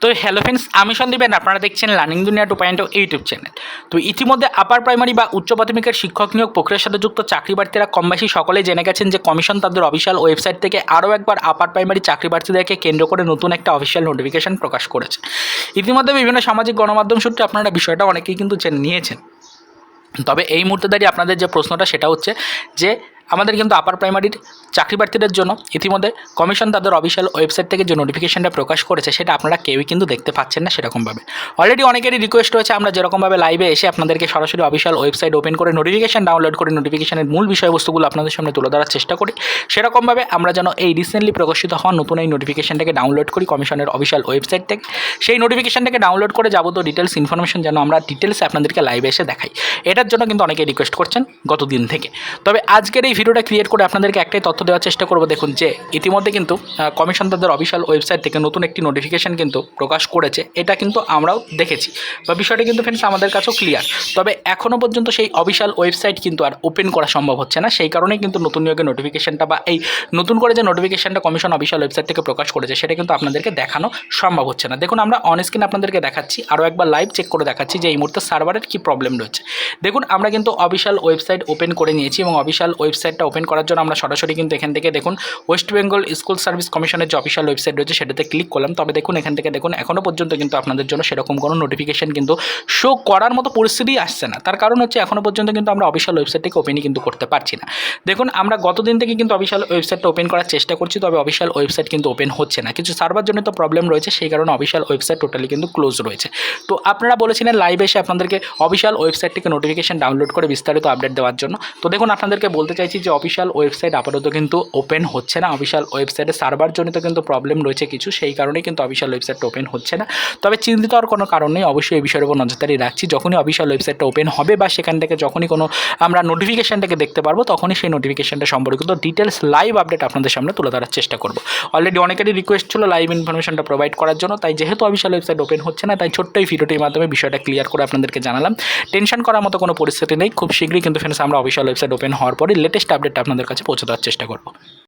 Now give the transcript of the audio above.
তো hello friends আমি সন্দীপেন আপনারা দেখছেন লার্নিং দুনিয়া টু পয়েন্ট ইউটিউব চ্যানেল তো ইতিমধ্যে আপার প্রাইমারি বা উচ্চ প্রাথমিকের শিক্ষক নিয়োগ প্রক্রিয়ার সাথে যুক্ত চাকরি প্রার্থীরা কম বেশি সকলেই জেনে গেছেন যে কমিশন তাদের অফিসিয়াল ওয়েবসাইট থেকে আরও একবার আপার প্রাইমারি চাকরি প্রার্থীদেরকে কেন্দ্র করে নতুন একটা অফিসিয়াল নোটিফিকেশন প্রকাশ করেছে। ইতিমধ্যে বিভিন্ন সামাজিক গণমাধ্যম সূত্রে আপনারা বিষয়টা অনেকেই কিন্তু জেনে নিয়েছেন। তবে এই মুহূর্তে দাঁড়িয়ে আপনাদের যে প্রশ্নটা সেটা হচ্ছে যে আমাদের কিন্তু আপার প্রাইমারির চাকরি প্রার্থীদের জন্য ইতিমধ্যে কমিশন তাদের অফিসিয়াল ওয়েবসাইট থেকে যে নোটিফিকেশনটা প্রকাশ করেছে, সেটা আপনারা কেউই কিন্তু দেখতে পাচ্ছেন না সেরকমভাবে। অলরেডি অনেকেরই রিকোয়েস্ট রয়েছে, আমরা যেরকমভাবে লাইভে এসে আপনাদেরকে সরাসরি অফিসিয়াল ওয়েবসাইট ওপেন করে নোটিফিকেশন ডাউনলোড করে নোটিফিকেশনের মূল বিষয়বস্তুগুলো আপনাদের সামনে তুলে ধরার চেষ্টা করি। সেরকমভাবে আমরা যেন এই রিসেন্টলি প্রকাশিত হওয়া নতুন এই নোটিফিকেশনটাকে ডাউনলোড করি কমিশনের অফিসিয়াল ওয়েবসাইট থেকে। সেই নোটিফিকেশনটাকে ডাউনলোড করে যাবতীয় ডিটেলস ইনফরমেশন যেন আমরা ডিটেলসে আপনাদেরকে লাইভে এসে দেখাই। এটার জন্য কিন্তু অনেকে রিকোয়েস্ট করছেন গত দিন থেকে। তবে আজকের এই ভিডিওটা ক্রিয়েট করে আপনাদেরকে একটাই তথ্য দেওয়ার চেষ্টা করব। দেখুন যে, ইতিমধ্যে কিন্তু কমিশন তাদের অফিসিয়াল ওয়েবসাইট থেকে নতুন একটি নোটিফিকেশন কিন্তু প্রকাশ করেছে। এটা কিন্তু আমরাও দেখেছি। বা বিষয়টা কিন্তু ফ্রেন্ডস আমাদের কাছেও ক্লিয়ার তবে এখনও পর্যন্ত সেই অফিসিয়াল ওয়েবসাইট কিন্তু আর ওপেন করা সম্ভব হচ্ছে না। সেই কারণেই কিন্তু নতুন নিয়োগের নোটিফিকেশনটা বা এই নতুন করে যে নোটিফিকেশনটা কমিশন অফিসিয়াল ওয়েবসাইট থেকে প্রকাশ করেছে, সেটা কিন্তু আপনাদেরকে দেখানো সম্ভব হচ্ছে না। দেখুন, আমরা অন স্ক্রিন আপনাদেরকে দেখাচ্ছি। আরও একবার লাইভ চেক করে দেখাচ্ছি যে এই মুহূর্তে সার্ভারের কী প্রবলেম রয়েছে। দেখুন, আমরা কিন্তু অফিসিয়াল ওয়েবসাইট ওপেন করে নিয়েছি এবং অফিসিয়াল ওয়েবসাইটটা ওপেন করার জন্য আমরা সরাসরি কিন্তু এখান থেকে দেখুন ওয়েস্ট বেঙ্গল স্কুল সার্ভিস কমিশনের যে অফিসিয়াল ওয়েবসাইট রয়েছে সেটাতে ক্লিক করলাম। তবে দেখুন, এখান থেকে দেখুন এখনও পর্যন্ত কিন্তু আপনাদের জন্য সেরকম কোনো নোটিফিকেশন কিন্তু শো করার মতো পরিস্থিতি আসছে না। তার কারণ হচ্ছে এখনও পর্যন্ত কিন্তু আমরা অফিসিয়াল ওয়েবসাইটটিকে ওপেনই কিন্তু করতে পারছি না। দেখুন, আমরা গতদিন থেকে কিন্তু অফিসিয়াল ওয়েবসাইটটা ওপেন করার চেষ্টা করছি, তবে অফিসিয়াল ওয়েবসাইট কিন্তু ওপেন হচ্ছে না। কিছু সার্ভার জন্য তো প্রবলেম রয়েছে, সেই কারণে অফিসিয়াল ওয়েবসাইট টোটালি কিন্তু ক্লোজ রয়েছে। তো আপনারা বলেছিলেন লাইভ এসে আপনাদেরকে অফিসিয়াল ওয়েবসাইট থেকে নোটিফিকেশন ডাউনলোড করে বিস্তারিত আপডেট দেওয়ার জন্য। তো দেখুন, আপনাদেরকে বলতে চাইছি যে অফিসিয়াল ওয়েবসাইট আপাতত কিন্তু ওপেন হচ্ছে না। অফিসিয়াল ওয়েবসাইটে সার্ভার জনিত কিন্তু প্রবলেম রয়েছে কিছু, সেই কারণেই কিন্তু অফিসিয়াল ওয়েবসাইটটা ওপেন হচ্ছে না। তবে চিন্তিত হওয়ার কোনো কারণ নেই, অবশ্যই এই বিষয়ের উপর নজরদারি রাখছি। যখনই অফিসিয়াল ওয়েবসাইটটা ওপেন হবে বা সেখান থেকে যখনই কোনো আমরা নোটিফিকেশানটাকে দেখতে পারব, তখনই সেই নোটিফিকেশনটা সম্পর্কিত ডিটেলস লাইভ আপডেট আপনাদের সামনে তুলে ধরার চেষ্টা করব। অলরেডি অনেকেরই রিকোয়েস্ট ছিল লাইভ ইনফরমেশনটা প্রোভাইড করার জন্য, তাই যেহেতু অফিসিয়াল ওয়েবসাইট ওপেন হচ্ছে না, তাই ছোট্ট এই ভিডিওটির মাধ্যমে বিষয়টা ক্লিয়ার করে আপনাদেরকে জানালাম। টেনশন করার মতো কোনো পরিস্থিতি নেই, খুব শীঘ্রই কিন্তু ফ্রেন্ডস আমরা অফিসিয়াল ওয়েবসাইট ওপেন হওয়ার পরে লেটেস্ট আপডেট আপনাদের কাছে পৌঁছে দেওয়ার চেষ্টা করব।